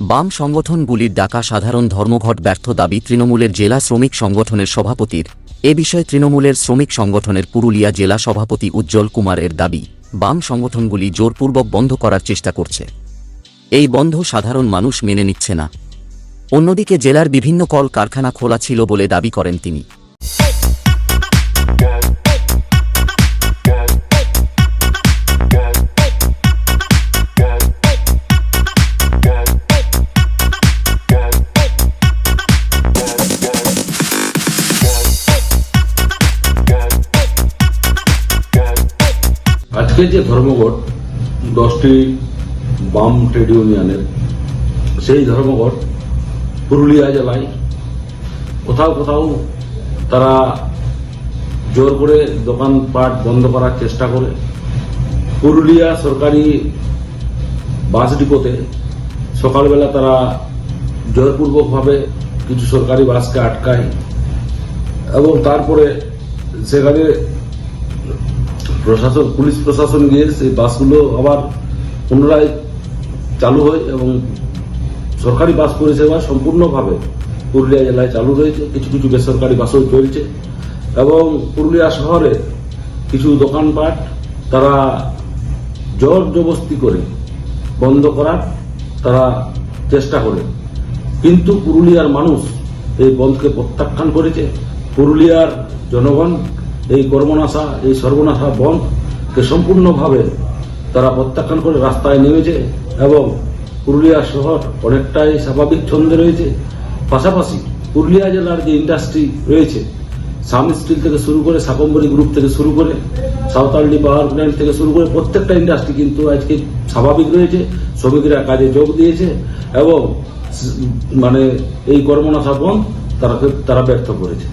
বাম সংগঠনগুলির ডাকা সাধারণ ধর্মঘট ব্যর্থ দাবি তৃণমূলের জেলা শ্রমিক সংগঠনের সভাপতির। এ বিষয়ে তৃণমূলের শ্রমিক সংগঠনের পুরুলিয়া জেলা সভাপতি উজ্জ্বল কুমারের দাবি, বাম সংগঠনগুলি জোরপূর্বক বন্ধ করার চেষ্টা করছে। এই বন্ধ সাধারণ মানুষ মেনে নিচ্ছে না। অন্যদিকে জেলার বিভিন্ন কল কারখানা খোলা ছিল বলে দাবি করেন তিনি। আজকে যে ধর্মঘট, দশটি বাম ট্রেড ইউনিয়নের, সেই ধর্মঘট পুরুলিয়া জেলায় কোথাও কোথাও তারা জোর করে দোকানপাট বন্ধ করার চেষ্টা করে। পুরুলিয়া সরকারি বাস ডিপোতে সকালবেলা তারা জোরপূর্বকভাবে কিছু সরকারি বাসকে আটকায় এবং তারপরে সেখানে প্রশাসন, পুলিশ প্রশাসন গিয়ে সেই বাসগুলো আবার পুনরায় চালু হয় এবং সরকারি বাস পরিষেবা সম্পূর্ণভাবে পুরুলিয়া জেলায় চালু রয়েছে। কিছু কিছু বেসরকারি বাসও চলছে এবং পুরুলিয়া শহরে কিছু দোকানপাট তারা জোর জবস্তি করে বন্ধ করার তারা চেষ্টা করে। কিন্তু পুরুলিয়ার মানুষ এই বন্ধকে প্রত্যাখ্যান করেছে। পুরুলিয়ার জনগণ এই কর্মনাশা, এই সর্বনাশা বন্ধকে সম্পূর্ণভাবে তারা প্রত্যাখ্যান করে রাস্তায় নেমেছে এবং পুরুলিয়া শহর অনেকটাই স্বাভাবিক ছন্দে রয়েছে। পাশাপাশি পুরুলিয়া জেলার যে ইন্ডাস্ট্রি রয়েছে সাম স্টিল থেকে শুরু করে সাকম্বরী গ্রুপ থেকে শুরু করে সাঁওতালডি পাওয়ার প্ল্যান্ট থেকে শুরু করে প্রত্যেকটা ইন্ডাস্ট্রি কিন্তু আজকে স্বাভাবিক রয়েছে, শ্রমিকরা কাজে যোগ দিয়েছে এবং মানে এই কর্মনাশা বন্ধ তারা তারা ব্যর্থ করেছে।